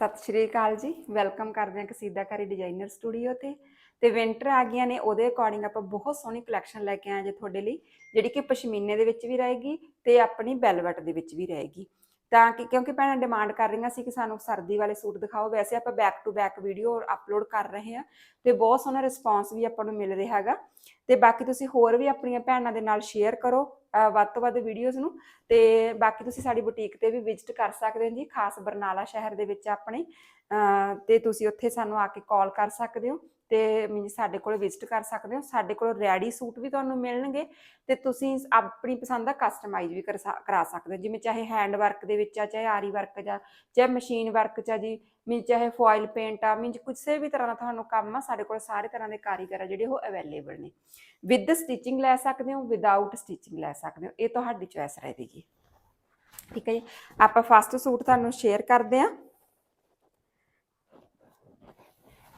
ਸਤਿ ਸ਼੍ਰੀ ਅਕਾਲ ਜੀ। ਵੈਲਕਮ ਕਰਦੇ ਹਾਂ ਕਸੀਦਾਕਾਰੀ ਡਿਜ਼ਾਈਨਰ ਸਟੂਡੀਓ ਤੇ। ਤੇ ਵਿੰਟਰ ਆ ਗਈਆਂ ਨੇ, ਉਹਦੇ ਅਕੋਰਡਿੰਗ ਆਪਾਂ ਬਹੁਤ ਸੋਹਣੀ ਕਲੈਕਸ਼ਨ ਲੈ ਕੇ ਆਏ ਜੇ ਤੁਹਾਡੇ ਲਈ, ਜਿਹੜੀ ਕਿ ਪਸ਼ਮੀਨੇ ਦੇ ਵਿੱਚ ਵੀ ਰਹੇਗੀ ਤੇ ਆਪਣੀ ਬੈਲਵਟ ਦੇ ਵਿੱਚ ਵੀ ਰਹੇਗੀ। ਤਾਂ ਕਿ, ਕਿਉਂਕਿ ਭੈਣਾਂ ਡਿਮਾਂਡ ਕਰ ਰਹੀਆਂ ਸੀ ਕਿ ਸਾਨੂੰ ਸਰਦੀ ਵਾਲੇ ਸੂਟ ਦਿਖਾਓ, ਵੈਸੇ ਆਪਾਂ back to back video upload ਕਰ ਰਹੇ ਹਾਂ ਤੇ ਬਹੁਤ ਸੋਹਣਾ ਰਿਸਪਾਂਸ ਵੀ ਆਪਾਂ ਨੂੰ ਮਿਲ ਰਿਹਾ ਹੈਗਾ। ਤੇ ਬਾਕੀ ਤੁਸੀਂ ਹੋਰ ਵੀ ਆਪਣੀਆਂ ਭੈਣਾਂ ਦੇ ਨਾਲ ਸ਼ੇਅਰ ਕਰੋ। ਵੱਧ ਤੋਂ ਵੱਧ ਵੀਡੀਓਜ਼ ਨੂੰ ਤੇ ਬਾਕੀ ਤੁਸੀਂ ਸਾਡੀ ਬੁਟੀਕ ਤੇ ਵੀ ਵਿਜ਼ਿਟ ਕਰ ਸਕਦੇ ਹੋ ਜੀ, ਖਾਸ ਬਰਨਾਲਾ ਸ਼ਹਿਰ ਦੇ ਵਿੱਚ ਆਪਣੇ। ਅਹ ਤੇ ਤੁਸੀਂ ਉੱਥੇ ਸਾਨੂੰ ਆ ਕੇ ਕਾਲ ਕਰ ਸਕਦੇ ਹੋ ਤੇ ਮੀਨ ਸਾਡੇ ਕੋਲ ਵਿਜ਼ਿਟ ਕਰ ਸਕਦੇ ਹੋ। ਸਾਡੇ ਕੋਲ ਰੈਡੀ ਸੂਟ ਵੀ ਤੁਹਾਨੂੰ ਮਿਲਣਗੇ ਤੇ ਤੁਸੀਂ ਆਪਣੀ ਪਸੰਦ ਦਾ ਕਸਟਮਾਈਜ਼ ਵੀ ਕਰਾ ਸਕਦੇ ਹੋ। ਜਿਵੇਂ ਚਾਹੇ ਹੈਂਡ ਵਰਕ ਦੇ ਵਿੱਚ ਆ, ਚਾਹੇ ਆਰੀ ਵਰਕ ਜਾਂ ਚਾਹੇ ਮਸ਼ੀਨ ਵਰਕ ਚ ਆ ਜੀ ਮੀਨ ਚਾਹੇ ਫੋਇਲ ਪੇਂਟ ਆ ਮੀਨ ਕਿਸੇ ਵੀ ਤਰ੍ਹਾਂ ਦਾ ਤੁਹਾਨੂੰ ਕੰਮ ਆ, ਸਾਡੇ ਕੋਲ ਸਾਰੇ ਤਰ੍ਹਾਂ ਦੇ ਕਾਰੀਗਰ ਆ ਜਿਹੜੇ ਉਹ ਅਵੇਲੇਬਲ ਨੇ। ਵਿਦ ਸਟਿਚਿੰਗ ਲੈ ਸਕਦੇ ਹੋ ਵਿਦਆਊਟ ਸਟਿਚਿੰਗ ਲੈ ਸਕਦੇ ਹੋ। ਇਹ ਤੁਹਾਡੀ ਚੋਇਸ ਰਹੇਗੀ। ਠੀਕ ਹੈ ਜੀ। ਆਪਾਂ ਫਸਟ ਸੂਟ ਤੁਹਾਨੂੰ ਸ਼ੇਅਰ ਕਰਦੇ ਹਾਂ।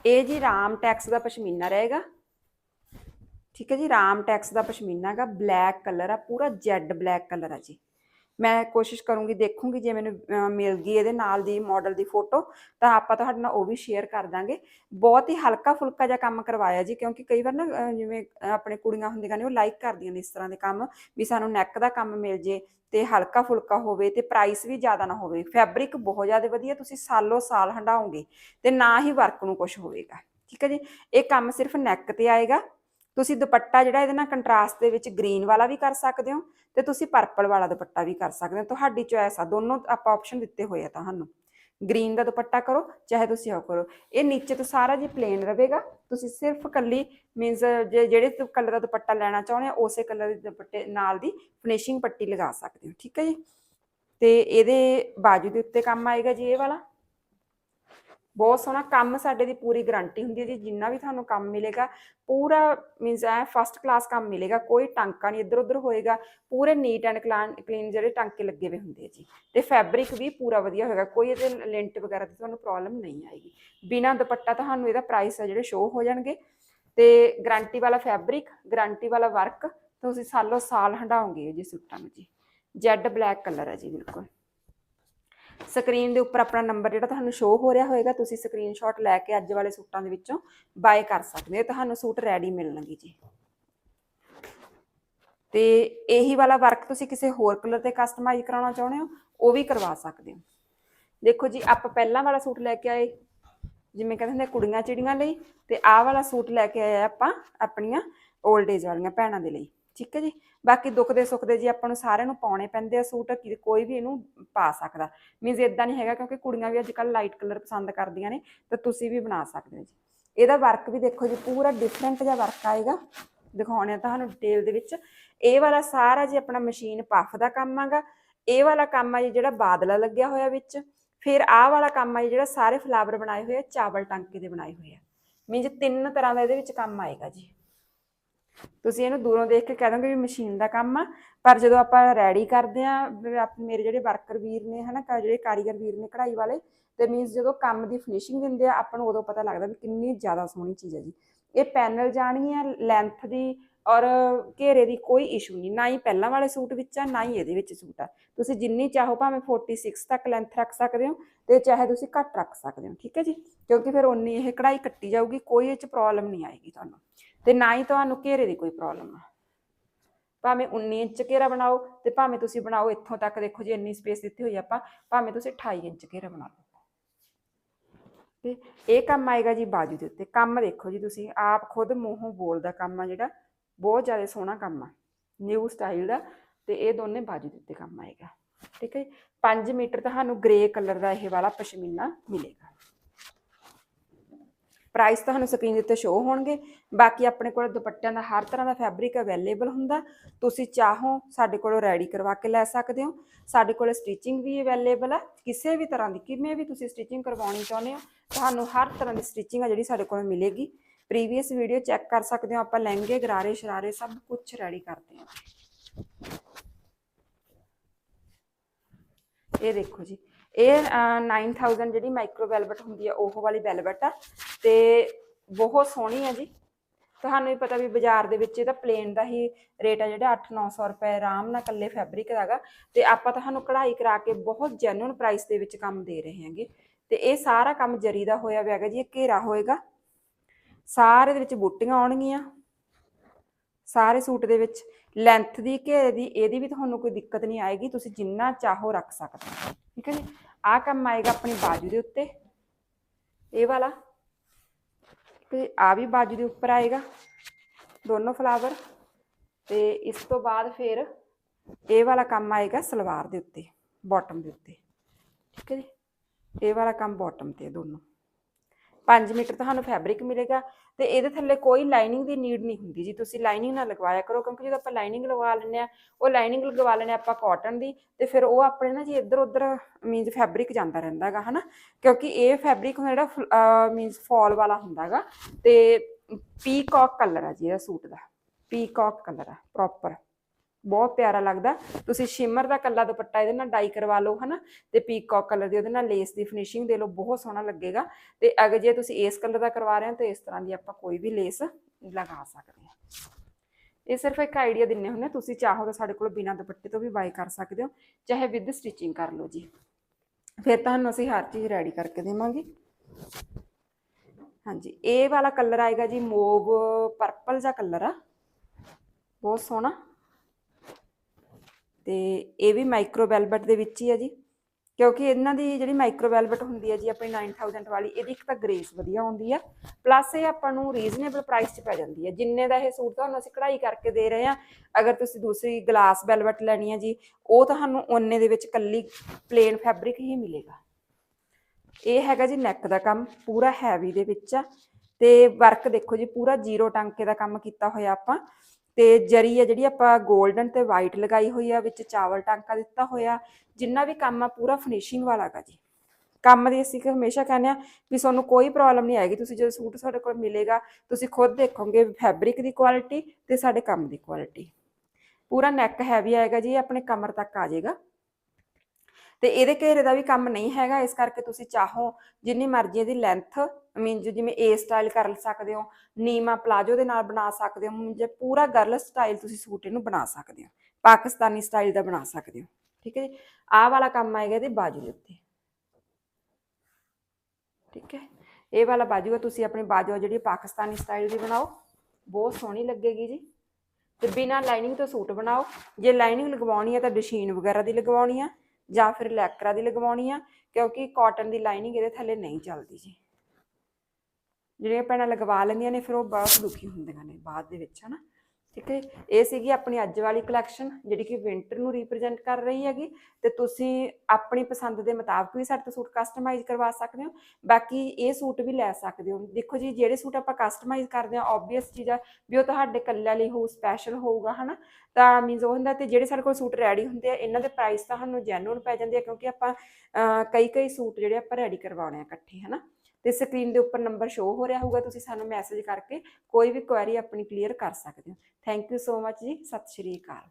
ਇਹ ਜੀ ਰਾਮ ਟੈਕਸ ਦਾ ਪਸ਼ਮੀਨਾ ਰਹੇਗਾ। ਠੀਕ ਹੈ ਜੀ। ਰਾਮ ਟੈਕਸ ਦਾ ਪਸ਼ਮੀਨਾ ਹੈਗਾ। ਬਲੈਕ ਕਲਰ ਆ। ਪੂਰਾ ਜੈਡ ਬਲੈਕ ਕਲਰ ਆ ਜੀ। ਮੈਂ ਕੋਸ਼ਿਸ਼ ਕਰੂੰਗੀ, ਦੇਖੂੰਗੀ ਜੇ ਮੈਨੂੰ ਮਿਲ ਗਈ ਇਹਦੇ ਨਾਲ ਦੀ ਮਾਡਲ ਦੀ ਫੋਟੋ ਤਾਂ ਆਪਾਂ ਤੁਹਾਡੇ ਨਾਲ ਉਹ ਵੀ ਸ਼ੇਅਰ ਕਰ ਦਾਂਗੇ। ਬਹੁਤ ਹੀ ਹਲਕਾ ਫੁਲਕਾ ਜਿਹਾ ਕੰਮ ਕਰਵਾਇਆ ਜੀ, ਕਿਉਂਕਿ ਕਈ ਵਾਰ ਨਾ ਜਿਵੇਂ ਆਪਣੇ ਕੁੜੀਆਂ ਹੁੰਦੀਆਂ ਨੇ, ਉਹ ਲਾਈਕ ਕਰਦੀਆਂ ਨੇ ਇਸ ਤਰ੍ਹਾਂ ਦੇ ਕੰਮ, ਵੀ ਸਾਨੂੰ ਨੈਕ ਦਾ ਕੰਮ ਮਿਲ ਜੇ ਤੇ ਹਲਕਾ ਫੁਲਕਾ ਹੋਵੇ ਤੇ ਪ੍ਰਾਈਸ ਵੀ ਜ਼ਿਆਦਾ ਨਾ ਹੋਵੇ। ਫੈਬਰਿਕ ਬਹੁਤ ਜ਼ਿਆਦਾ ਵਧੀਆ, ਤੁਸੀਂ ਸਾਲੋ ਸਾਲ ਹੰਡਾਓਗੇ ਤੇ ਨਾ ਹੀ ਵਰਕ ਨੂੰ ਕੁਝ ਹੋਵੇਗਾ। ਠੀਕ ਹੈ ਜੀ? ਇਹ ਕੰਮ ਸਿਰਫ ਨੈਕ ਤੇ ਆਏਗਾ। ਤੁਸੀਂ ਦੁਪੱਟਾ ਜਿਹੜਾ ਇਹਦੇ ਨਾਲ ਕੰਟਰਾਸਟ ਦੇ ਵਿੱਚ ਗ੍ਰੀਨ ਵਾਲਾ ਵੀ ਕਰ ਸਕਦੇ ਹੋ ਤੇ ਤੁਸੀਂ ਪਰਪਲ ਵਾਲਾ ਦੁਪੱਟਾ ਵੀ ਕਰ ਸਕਦੇ ਹੋ। ਤੁਹਾਡੀ ਚੋਇਸ ਆ, ਦੋਨੋਂ ਆਪਾਂ ਆਪਸ਼ਨ ਦਿੱਤੇ ਹੋਏ ਆ ਤੁਹਾਨੂੰ। ਗ੍ਰੀਨ ਦਾ ਦੁਪੱਟਾ ਕਰੋ, ਚਾਹੇ ਤੁਸੀਂ ਉਹ ਕਰੋ। ਇਹ ਨੀਚੇ ਤੋਂ ਸਾਰਾ ਜੀ ਪਲੇਨ ਰਹੇਗਾ, ਤੁਸੀਂ ਸਿਰਫ ਕੱਲੀ ਮੀਨਸ ਜਿਹੜੇ ਕਲਰ ਦਾ ਦੁਪੱਟਾ ਲੈਣਾ ਚਾਹੁੰਦੇ ਹੋ, ਉਸੇ ਕਲਰ ਦੇ ਦੁਪੱਟੇ ਨਾਲ ਦੀ ਫਿਨਿਸ਼ਿੰਗ ਪੱਟੀ ਲਗਾ ਸਕਦੇ ਹੋ, ਠੀਕ ਹੈ ਜੀ? ਤੇ ਇਹਦੇ ਬਾਜੂ ਦੇ ਉੱਤੇ ਕੰਮ ਆਏਗਾ ਜੀ ਇਹ ਵਾਲਾ। ਬਹੁਤ ਸੋਹਣਾ ਕੰਮ ਸਾਡੇ ਦੀ ਪੂਰੀ ਗਾਰੰਟੀ ਹੁੰਦੀ ਹੈ ਜੀ, ਜਿੰਨਾ ਵੀ ਤੁਹਾਨੂੰ ਕੰਮ ਮਿਲੇਗਾ, ਪੂਰਾ ਮੀਨਸ ਐ ਫਸਟ ਕਲਾਸ ਕੰਮ ਮਿਲੇਗਾ, ਕੋਈ ਟਾਂਕਾ ਨਹੀਂ ਇੱਧਰ ਉੱਧਰ ਹੋਏਗਾ, ਪੂਰੇ ਨੀਟ ਐਂਡ ਕਲੀਨ ਜਿਹੜੇ ਟਾਂਕੇ ਲੱਗੇ ਹੋਏ ਹੁੰਦੇ ਆ ਜੀ। ਤੇ ਫੈਬਰਿਕ ਵੀ ਪੂਰਾ ਵਧੀਆ ਹੋਏਗਾ, ਕੋਈ ਇਹਦੇ ਲਿੰਟ ਵਗੈਰਾ ਦੀ ਤੁਹਾਨੂੰ ਪ੍ਰੋਬਲਮ ਨਹੀਂ ਆਏਗੀ। ਬਿਨਾ ਦੁਪੱਟਾ ਤੁਹਾਨੂੰ ਇਹਦਾ ਪ੍ਰਾਈਸ ਆ ਜਿਹੜੇ ਸ਼ੋ ਹੋ ਜਾਣਗੇ। ਤੇ ਗਾਰੰਟੀ ਵਾਲਾ ਫੈਬਰਿਕ ਗਾਰੰਟੀ ਵਾਲਾ ਵਰਕ ਤੁਸੀਂ ਸਾਲੋ ਸਾਲ ਹੰਡਾਓਗੇ ਜੀ ਸੂਟਾਂ ਨੂੰ ਜੀ। ਜੈਡ ਬਲੈਕ ਕਲਰ ਹੈ ਜੀ, ਬਿਲਕੁਲ। ਸਕਰੀਨ ਦੇ ਉੱਪਰ ਆਪਣਾ ਨੰਬਰ ਜਿਹੜਾ ਤੁਹਾਨੂੰ ਸ਼ੋ ਹੋ ਰਿਹਾ ਹੋਏਗਾ, ਤੁਸੀਂ ਸਕਰੀਨਸ਼ਾਟ ਲੈ ਕੇ ਅੱਜ ਵਾਲੇ ਸੂਟਾਂ ਦੇ ਵਿੱਚੋਂ ਬਾਏ ਕਰ ਸਕਦੇ ਹੋ ਤੁਹਾਨੂੰ ਸੂਟ ਰੈਡੀ ਮਿਲਣਗੇ ਜੀ। ਤੇ ਇਹੀ ਵਾਲਾ ਵਰਕ ਤੁਸੀਂ ਕਿਸੇ ਹੋਰ ਕਲਰ ਤੇ ਕਸਟਮਾਈਜ਼ ਕਰਾਉਣਾ ਚਾਹੁੰਦੇ ਹੋ, ਉਹ ਵੀ ਕਰਵਾ ਸਕਦੇ ਹੋ। ਦੇਖੋ ਜੀ, ਆਪਾਂ ਪਹਿਲਾਂ ਵਾਲਾ ਸੂਟ ਲੈ ਕੇ ਆਏ, ਜਿਵੇਂ ਕਹਿੰਦੇ ਹੁੰਦੇ ਕੁੜੀਆਂ ਚਿੜੀਆਂ ਲਈ, ਤੇ ਆਹ ਵਾਲਾ ਸੂਟ ਲੈ ਕੇ ਆਏ ਆਪਾਂ ਆਪਣੀਆਂ 올ਡ ਏਜ ਵਾਲੀਆਂ ਭੈਣਾਂ ਦੇ ਲਈ। ਠੀਕ ਹੈ ਜੀ? ਬਾਕੀ ਦੁੱਖ ਦੇ ਸੁੱਖ ਦੇ ਜੀ ਆਪਾਂ ਨੂੰ ਸਾਰਿਆਂ ਨੂੰ ਪਾਉਣੇ ਪੈਂਦੇ ਆ ਸੂਟ, ਕਿ- ਕੋਈ ਵੀ ਇਹਨੂੰ ਪਾ ਸਕਦਾ। ਮੀਨਸ ਇਦਾਂ ਨਹੀਂ ਹੈਗਾ, ਕਿਉਂਕਿ ਕੁੜੀਆਂ ਵੀ ਅੱਜ ਕੱਲ ਲਾਈਟ ਕਲਰ ਪਸੰਦ ਕਰਦੀਆਂ ਨੇ, ਤਾਂ ਤੁਸੀਂ ਵੀ ਬਣਾ ਸਕਦੇ ਹੋ ਜੀ। ਇਹਦਾ ਵਰਕ ਵੀ ਦੇਖੋ ਜੀ, ਪੂਰਾ ਡਿਫਰੈਂਟ ਜਿਹਾ ਵਰਕ ਆਏਗਾ। ਦਿਖਾਉਣੇ ਆ ਤੁਹਾਨੂੰ ਡਿਟੇਲ ਦੇ ਵਿੱਚ। ਇਹ ਵਾਲਾ ਸਾਰਾ ਜੀ ਆਪਣਾ ਮਸ਼ੀਨ ਪਫ ਦਾ ਕੰਮ ਆਗਾ, ਇਹ ਵਾਲਾ ਕੰਮ ਆ ਜੀ ਜਿਹੜਾ ਬਾਦਲਾ ਲੱਗਿਆ ਹੋਇਆ ਵਿੱਚ। ਫਿਰ ਆਹ ਵਾਲਾ ਕੰਮ ਆ ਜੀ ਜਿਹੜਾ ਸਾਰੇ ਫਲਾਵਰ ਬਣਾਏ ਹੋਏ ਆ, ਚਾਵਲ ਟਾਂਕੇ ਦੇ ਬਣਾਏ ਹੋਏ ਆ। ਮੀਨਸ ਤਿੰਨ ਤਰ੍ਹਾਂ ਦਾ ਇਹਦੇ ਵਿੱਚ ਕੰਮ ਆਏਗਾ ਜੀ। ਤੁਸੀਂ ਇਹਨੂੰ ਦੂਰੋਂ ਦੇਖ ਕੇ ਕਹਿ ਦੋਗੇ ਵੀ ਮਸ਼ੀਨ ਦਾ ਕੰਮ ਆ, ਪਰ ਜਦੋਂ ਆਪਾਂ ਰੈਡੀ ਕਰਦੇ ਆ ਮੇਰੇ ਜਿਹੜੇ ਵਰਕਰ ਵੀਰ ਨੇ ਹਨਾ ਜਿਹੜੇ ਕਾਰੀਗਰ ਵੀਰ ਨੇ ਕਢਾਈ ਵਾਲੇ ਤੇ ਮੀਨਸ ਜਦੋਂ ਕੰਮ ਦੀ ਫਿਨਿਸ਼ਿੰਗ ਦਿੰਦੇ ਆ, ਆਪਾਂ ਨੂੰ ਉਦੋਂ ਪਤਾ ਲੱਗਦਾ ਵੀ ਕਿੰਨੀ ਜ਼ਿਆਦਾ ਸੋਹਣੀ ਚੀਜ਼ ਹੈ ਜੀ। ਇਹ ਪੈਨਲ ਜਾਣਗੀਆਂ ਲੈਂਥ ਦੀ ਔਰ ਘੇਰੇ ਦੀ ਕੋਈ ਇਸ਼ੂ ਨਹੀਂ, ਨਾ ਹੀ ਪਹਿਲਾਂ ਵਾਲੇ ਸੂਟ ਵਿੱਚ ਆ, ਨਾ ਹੀ ਇਹਦੇ ਵਿੱਚ ਸੂਟ ਆ। ਤੁਸੀਂ ਜਿੰਨੀ ਚਾਹੋ ਭਾਵੇਂ 46 ਤੱਕ ਲੈਂਥ ਰੱਖ ਸਕਦੇ ਹੋ ਤੇ ਚਾਹੇ ਤੁਸੀਂ ਘੱਟ ਰੱਖ ਸਕਦੇ ਹੋ, ਠੀਕ ਹੈ ਜੀ? ਕਿਉਂਕਿ ਫਿਰ ਓਨੀ ਇਹ ਕਢਾਈ ਕੱਟੀ ਜਾਊਗੀ, ਕੋਈ ਇਹ ਚ ਪ੍ਰੋਬਲਮ ਨਹੀਂ ਆਏਗੀ ਤੁਹਾਨੂੰ। ਤੇ ਨਾ ਹੀ ਤੁਹਾਨੂੰ ਘੇਰੇ ਦੀ ਕੋਈ ਪ੍ਰੋਬਲਮ ਆ। ਭਾਵੇਂ 19 ਇੰਚ ਘੇਰਾ ਬਣਾਓ ਤੇ ਭਾਵੇਂ ਤੁਸੀਂ ਬਣਾਓ ਇੱਥੋਂ ਤੱਕ ਦੇਖੋ ਜੀ ਇੰਨੀ ਸਪੇਸ ਦਿੱਤੀ ਹੋਈ ਆਪਾਂ, ਭਾਵੇਂ ਤੁਸੀਂ 28 ਇੰਚ ਘੇਰਾ ਬਣਾ ਲਓ। ਤੇ ਇਹ ਕੰਮ ਆਏਗਾ ਜੀ ਬਾਜੂ ਦੇ ਉੱਤੇ। ਕੰਮ ਦੇਖੋ ਜੀ ਤੁਸੀਂ, ਆਪ ਖੁਦ ਮੂੰਹੋਂ ਬੋਲਦਾ ਕੰਮ ਆ ਜਿਹੜਾ, ਬਹੁਤ ਜ਼ਿਆਦਾ ਸੋਹਣਾ ਕੰਮ ਆ। ਨਿਊ ਸਟਾਈਲ ਦਾ ਤੇ ਇਹ ਦੋਨੇ ਬਾਜੂ ਦੇ ਉੱਤੇ ਕੰਮ ਆਏਗਾ। ਠੀਕ ਹੈ 5 ਮੀਟਰ ਤੁਹਾਨੂੰ ਗ੍ਰੇ ਕਲਰ ਦਾ ਇਹ ਵਾਲਾ ਪਸ਼ਮੀਨਾ ਮਿਲੇਗਾ। ਪ੍ਰਾਈਸ ਤੁਹਾਨੂੰ ਸਕਰੀਨ ਦੇ ਉੱਤੇ ਸ਼ੋਅ ਹੋਣਗੇ। ਬਾਕੀ ਆਪਣੇ ਕੋਲ ਦੁਪੱਟਿਆਂ ਦਾ ਹਰ ਤਰ੍ਹਾਂ ਦਾ ਫੈਬਰਿਕ ਅਵੇਲੇਬਲ ਹੁੰਦਾ। ਤੁਸੀਂ ਚਾਹੋ ਸਾਡੇ ਕੋਲੋਂ ਰੈਡੀ ਕਰਵਾ ਕੇ ਲੈ ਸਕਦੇ ਹੋ। ਸਾਡੇ ਕੋਲ ਸਟਿਚਿੰਗ ਵੀ ਅਵੇਲੇਬਲ ਆ। ਕਿਸੇ ਵੀ ਤਰ੍ਹਾਂ ਦੀ, ਕਿਵੇਂ ਵੀ ਤੁਸੀਂ ਸਟਿਚਿੰਗ ਕਰਵਾਉਣੀ ਚਾਹੁੰਦੇ ਹੋ, ਤੁਹਾਨੂੰ ਹਰ ਤਰ੍ਹਾਂ ਦੀ ਸਟਿਚਿੰਗ ਆ ਜਿਹੜੀ ਸਾਡੇ ਕੋਲ ਮਿਲੇਗੀ। ਪ੍ਰੀਵੀਅਸ ਵੀਡੀਓ ਚੈੱਕ ਕਰ ਸਕਦੇ ਹੋ ਆਪਾਂ, ਲਹਿੰਗੇ, ਗਰਾਰੇ, ਸ਼ਰਾਰੇ, ਸਭ ਕੁਝ ਰੈਡੀ ਕਰਦੇ ਹਾਂ। ਇਹ ਦੇਖੋ ਜੀ ਇਹ ਅਹ, 9000 ਜਿਹੜੀ ਮਾਈਕਰੋ ਵੈਲਵਟ ਹੁੰਦੀ ਆ ਉਹ ਵਾਲੀ ਵੈਲਵਟ ਆ। ਤੇ ਬਹੁਤ ਸੋਹਣੀ ਆ ਜੀ। ਤੁਹਾਨੂੰ ਵੀ ਪਤਾ ਵੀ ਬਾਜ਼ਾਰ ਦੇ ਵਿੱਚ ਇਹਦਾ ਪਲੇਨ ਦਾ ਹੀ ਰੇਟ ਆ ਜਿਹੜਾ 8-900 ਰੁਪਏ ਆਰਾਮ ਨਾਲ ਇਕੱਲੇ ਫੈਬਰਿਕ ਦਾਗਾ ਤੇ ਆਪਾਂ ਤੁਹਾਨੂੰ ਕਢਾਈ ਕਰਾ ਕੇ ਬਹੁਤ ਜੈਨੂਇਨ ਪ੍ਰਾਈਸ ਦੇ ਵਿੱਚ ਕੰਮ ਦੇ ਰਹੇ ਹਾਂਗੇ। ਤੇ ਇਹ ਸਾਰਾ ਕੰਮ ਜਰੀ ਦਾ ਹੋਇਆ ਹੋਇਆ ਹੈਗਾ ਜੀ ਇਹ ਘੇਰਾ ਹੋਏਗਾ। ਸਾਰੇ ਦੇ ਵਿੱਚ ਬੂਟੀਆਂ ਆਉਣਗੀਆਂ। ਸਾਰੇ ਸੂਟ ਦੇ ਵਿੱਚ। ਲੈਂਥ ਦੀ ਘੇਰੇ ਦੀ ਇਹਦੀ ਵੀ ਤੁਹਾਨੂੰ ਕੋਈ ਦਿੱਕਤ ਨਹੀਂ ਆਏਗੀ। ਤੁਸੀਂ ਜਿੰਨਾ ਚਾਹੋ ਰੱਖ ਸਕਦੇ ਹੋ। ਠੀਕ ਹੈ ਜੀ? ਆਹ ਕੰਮ ਆਏਗਾ ਆਪਣੀ ਬਾਜੂ ਦੇ ਉੱਤੇ। ਇਹ ਵਾਲਾ। ਤੇ ਆ ਵੀ ਬਾਜੂ ਦੇ ਉੱਪਰ ਆਏਗਾ। ਦੋਨੋਂ ਫਲਾਵਰ ਤੇ ਇਸ ਤੋਂ ਬਾਅਦ ਫਿਰ ਇਹ ਵਾਲਾ ਕੰਮ ਆਏਗਾ ਸਲਵਾਰ ਦੇ ਉੱਤੇ ਬਾਟਮ ਦੇ ਉੱਤੇ। ਠੀਕ ਹੈ ਜੀ? ਇਹ ਵਾਲਾ ਕੰਮ ਬਾਟਮ ਤੇ ਦੋਨੋਂ। 5 ਮੀਟਰ ਤੁਹਾਨੂੰ ਫੈਬਰਿਕ ਮਿਲੇਗਾ ਤੇ ਇਹਦੇ ਥੱਲੇ ਕੋਈ ਲਾਈਨਿੰਗ ਦੀ ਨੀਡ ਨਹੀਂ ਹੁੰਦੀ ਜੀ। ਤੁਸੀਂ ਲਾਈਨਿੰਗ ਨਾ ਲਗਵਾਇਆ ਕਰੋ, ਕਿਉਂਕਿ ਜਦੋਂ ਆਪਾਂ ਲਾਈਨਿੰਗ ਲਗਵਾ ਲੈਂਦੇ ਆ ਉਹ ਲਾਈਨਿੰਗ ਲਗਵਾ ਲੈਂਦੇ ਹਾਂ ਆਪਾਂ ਕਾਟਨ ਦੀ ਤੇ ਫਿਰ ਉਹ ਆਪਣੇ ਨਾ ਜੀ ਇੱਧਰ ਉੱਧਰ ਮੀਨਸ ਫੈਬਰਿਕ ਜਾਂਦਾ ਰਹਿੰਦਾ ਹੈਗਾ ਹਨਾ? ਕਿਉਂਕਿ ਇਹ ਫੈਬਰਿਕ ਹੁੰਦਾ ਜਿਹੜਾ ਮੀਨਸ ਫਾਲ ਵਾਲਾ ਹੁੰਦਾ ਹੈਗਾ ਤੇ ਪੀਕਾਕ ਕਲਰ ਆ ਜੀ ਇਹਦਾ ਸੂਟ ਦਾ। ਪੀਕਾਕ ਕਲਰ ਆ ਪ੍ਰੋਪਰ ਬਹੁਤ ਪਿਆਰਾ ਲੱਗਦਾ। ਤੁਸੀਂ ਸ਼ਿਮਰ ਦਾ ਕੱਲਾ ਦੁਪੱਟਾ ਇਹਦੇ ਨਾਲ ਡਾਈ ਕਰਵਾ ਲਓ, ਹਨਾ? ਤੇ ਪੀਕਾਕ ਕਲਰ ਦੀ, ਉਹਦੇ ਨਾਲ ਲੇਸ ਦੀ ਫਿਨਿਸ਼ਿੰਗ ਦੇ ਲਓ, ਬਹੁਤ ਸੋਹਣਾ ਲੱਗੇਗਾ। ਤੇ ਅਗਰ ਜੇ ਤੁਸੀਂ ਇਸ ਕਲਰ ਦਾ ਕਰਵਾ ਰਹੇ ਹੋ, ਤਾਂ ਇਸ ਤਰ੍ਹਾਂ ਦੀ ਆਪਾਂ ਕੋਈ ਵੀ ਲੇਸ ਲਗਾ ਸਕਦੇ ਹਾਂ। ਇਹ ਸਿਰਫ ਇੱਕ ਆਈਡੀਆ ਦਿੰਨੇ ਹੁੰਦੇ ਤੁਸੀਂ ਚਾਹੋ ਤਾਂ ਸਾਡੇ ਕੋਲ ਬਿਨਾਂ ਦੁਪੱਟੇ ਤੋਂ ਵੀ ਬਾਈ ਕਰ ਸਕਦੇ ਹੋ, ਚਾਹੇ ਵਿਦ ਸਟਿਚਿੰਗ ਕਰ ਲਓ ਜੀ। ਫਿਰ ਤੁਹਾਨੂੰ ਅਸੀਂ ਹਰ ਚੀਜ਼ ਰੈਡੀ ਕਰਕੇ ਦੇਵਾਂਗੇ। ਹਾਂਜੀ, ਇਹ ਵਾਲਾ ਕਲਰ ਆਏਗਾ ਜੀ ਮੋਵ ਪਰਪਲ ਜਿਹਾ ਕਲਰ ਆ। ਬਹੁਤ ਸੋਹਣਾ। ਤੇ ਇਹ ਵੀ ਮਾਈਕਰੋ ਵੈਲਵਟ ਦੇ ਵਿੱਚ ਹੀ ਹੈ ਜੀ। ਕਿਉਂਕਿ ਇਹਨਾਂ ਦੀ ਜਿਹੜੀ ਮਾਈਕਰੋ ਵੈਲਵਟ ਹੁੰਦੀ ਹੈ ਜੀ, ਆਪਣੀ 9000 ਵਾਲੀ, ਇਹਦੀ ਇੱਕ ਤਾਂ ਗ੍ਰੇਸ ਵਧੀਆ ਹੁੰਦੀ ਆ। ਪਲੱਸ ਇਹ ਆਪਾਂ ਨੂੰ ਰੀਜ਼ਨੇਬਲ ਪ੍ਰਾਈਸ 'ਚ ਪੈ ਜਾਂਦੀ ਹੈ ਜਿੰਨੇ ਦਾ ਇਹ ਸੂਟ ਤੁਹਾਨੂੰ ਅਸੀਂ ਕਢਾਈ ਕਰਕੇ ਦੇ ਰਹੇ ਆ, ਅਗਰ ਤੁਸੀਂ ਦੂਸਰੀ ਗਲਾਸ ਵੈਲਵਟ ਲੈਣੀ ਹੈ ਜੀ, ਉਹ ਤੁਹਾਨੂੰ ਓਨੇ ਦੇ ਵਿੱਚ ਕੱਲੀ ਪਲੇਨ ਫੈਬਰਿਕ ਹੀ ਮਿਲੇਗਾ। ਇਹ ਹੈਗਾ ਜੀ ਨੈਕ ਦਾ ਕੰਮ, ਪੂਰਾ ਹੈਵੀ ਦੇ ਵਿੱਚ ਆ। ਤੇ ਵਰਕ ਦੇਖੋ ਜੀ, ਪੂਰਾ ਜ਼ੀਰੋ ਟਾਂਕੇ ਦਾ ਕੰਮ ਕੀਤਾ ਹੋਇਆ ਆਪਾਂ। ਤੇ ਜਰੀ ਆ ਜਿਹੜੀ ਆਪਾਂ 골ਡਨ ਤੇ ਵਾਈਟ ਲਗਾਈ ਹੋਈ ਆ, ਵਿੱਚ ਚਾਵਲ ਟਾਂਕਾ ਦਿੱਤਾ ਹੋਇਆ, ਜਿੰਨਾ ਵੀ ਕੰਮ ਆ ਪੂਰਾ ਫਿਨਿਸ਼ਿੰਗ ਵਾਲਾ ਗਾ ਜੀ। ਕੰਮ ਦੀ ਅਸੀਂ ਹਮੇਸ਼ਾ ਕਹਿੰਦੇ ਆ ਵੀ ਤੁਹਾਨੂੰ ਕੋਈ ਪ੍ਰੋਬਲਮ ਨਹੀਂ ਆਏਗੀ, ਤੁਸੀਂ ਜਦੋਂ ਸੂਟ ਸਾਡੇ ਕੋਲ ਮਿਲੇਗਾ, ਤੁਸੀਂ ਖੁਦ ਦੇਖੋਗੇ ਫੈਬਰਿਕ ਦੀ ਕੁਆਲਿਟੀ ਤੇ ਸਾਡੇ ਕੰਮ ਦੀ ਕੁਆਲਿਟੀ ਪੂਰਾ ਨੈਕ ਹੈਵੀ ਆਏਗਾ ਜੀ ਆਪਣੇ ਕਮਰ ਤੱਕ ਆ ਜਾਏਗਾ। ਤੇ ਇਹਦੇ ਘੇਰੇ ਦਾ ਵੀ ਕੰਮ ਨਹੀਂ ਹੈਗਾ, ਇਸ ਕਰਕੇ ਤੁਸੀਂ ਚਾਹੋ ਜਿੰਨੀ ਮਰਜ਼ੀ ਇਹਦੀ ਲੈਂਥ ਮੀਨ ਜਿਵੇਂ ਏ ਸਟਾਈਲ ਕਰ ਸਕਦੇ ਹੋ ਨੀਮਾ ਪਲਾਜੋ ਦੇ ਨਾਲ ਬਣਾ ਸਕਦੇ ਹੋ, ਜੇ ਪੂਰਾ ਗਰਲ ਸਟਾਈਲ ਤੁਸੀਂ ਸੂਟ ਇਹਨੂੰ ਬਣਾ ਸਕਦੇ ਹੋ, ਪਾਕਿਸਤਾਨੀ ਸਟਾਈਲ ਦਾ ਬਣਾ ਸਕਦੇ ਹੋ, ਠੀਕ ਹੈ ਜੀ? ਆਹ ਵਾਲਾ ਕੰਮ ਆਏਗਾ ਇਹਦੇ ਬਾਜੂ ਦੇ ਉੱਤੇ। ਠੀਕ ਹੈ? ਇਹ ਵਾਲਾ ਬਾਜੂ ਆ, ਤੁਸੀਂ ਆਪਣੀ ਬਾਜੂ ਆ ਜਿਹੜੀ ਪਾਕਿਸਤਾਨੀ ਸਟਾਈਲ ਦੀ ਬਣਾਓ, ਬਹੁਤ ਸੋਹਣੀ ਲੱਗੇਗੀ ਜੀ। ਤੇ ਬਿਨਾਂ ਲਾਈਨਿੰਗ ਤੋਂ ਸੂਟ ਬਣਾਓ, ਜੇ ਲਾਈਨਿੰਗ ਲਗਵਾਉਣੀ ਹੈ ਤਾਂ ਡਿਸ਼ੀਨ ਵਗੈਰਾ ਦੀ ਲਗਵਾਉਣੀ ਆ ਜਾਂ ਫਿਰ ਲੈਕਰਾ ਦੀ ਲਗਵਾਉਣੀ ਆ, ਕਿਉਂਕਿ ਕਾਟਨ ਦੀ ਲਾਈਨਿੰਗ ਇਹਦੇ ਥੱਲੇ ਨਹੀਂ ਚੱਲਦੀ ਜੀ। ਜਿਹੜੀਆਂ ਭੈਣਾਂ ਲਗਵਾ ਲੈਂਦੀਆਂ ਨੇ, ਫਿਰ ਉਹ ਬਹੁਤ ਦੁਖੀ ਹੁੰਦੀਆਂ ਨੇ ਬਾਅਦ ਦੇ ਵਿੱਚ, ਹਨਾ। ਠੀਕ ਹੈ? ਇਹ ਸੀਗੀ ਆਪਣੀ ਅੱਜ ਵਾਲੀ ਕਲੈਕਸ਼ਨ ਜਿਹੜੀ ਕਿ ਵਿੰਟਰ ਨੂੰ ਰਿਪਰੈਜ਼ੈਂਟ ਕਰ ਰਹੀ ਹੈਗੀ ਤੇ ਤੁਸੀਂ ਆਪਣੀ ਪਸੰਦ ਦੇ ਮੁਤਾਬਕ ਵੀ ਸਾਡੇ ਤੋਂ ਸੂਟ ਕਸਟਮਾਈਜ਼ ਕਰਵਾ ਸਕਦੇ ਹੋ। ਬਾਕੀ ਇਹ ਸੂਟ ਵੀ ਲੈ ਸਕਦੇ ਹੋ। ਦੇਖੋ ਜੀ, ਜਿਹੜੇ ਸੂਟ ਆਪਾਂ ਕਸਟਮਾਈਜ਼ ਕਰਦੇ ਹਾਂ ਆਬਵੀਅਸ ਚੀਜ਼ ਆ ਵੀ ਉਹ ਤੁਹਾਡੇ ਕੱਲਿਆਂ ਲਈ ਹੋਊ ਸਪੈਸ਼ਲ ਹੋਊਗਾ, ਹਨਾ? ਤਾਂ ਮੀਨਸ ਉਹ ਹੁੰਦਾ ਤੇ ਜਿਹੜੇ ਸਾਡੇ ਕੋਲ ਸੂਟ ਰੈਡੀ ਹੁੰਦੇ ਆ, ਇਹਨਾਂ ਦੇ ਪ੍ਰਾਈਸ ਸਾਨੂੰ ਜੈਨੂਨ ਪੈ ਜਾਂਦੇ ਆ ਕਿਉਂਕਿ ਆਪਾਂ ਕਈ ਕਈ ਸੂਟ ਜਿਹੜੇ ਆਪਾਂ ਰੈਡੀ ਕਰਵਾਉਣੇ ਆ ਇਕੱਠੇ, ਹਨਾ? ਤੇ ਸਕਰੀਨ ਦੇ ਉੱਪਰ ਨੰਬਰ ਸ਼ੋ ਹੋ ਰਿਹਾ ਹੋਊਗਾ, ਤੁਸੀਂ ਸਾਨੂੰ ਮੈਸੇਜ ਕਰਕੇ ਕੋਈ ਵੀ ਕੁਐਰੀ ਆਪਣੀ ਕਲੀਅਰ ਕਰ ਸਕਦੇ ਹੋ। ਥੈਂਕ ਯੂ ਸੋ ਮਚ ਜੀ, ਸਤਿ ਸ਼੍ਰੀ ਅਕਾਲ।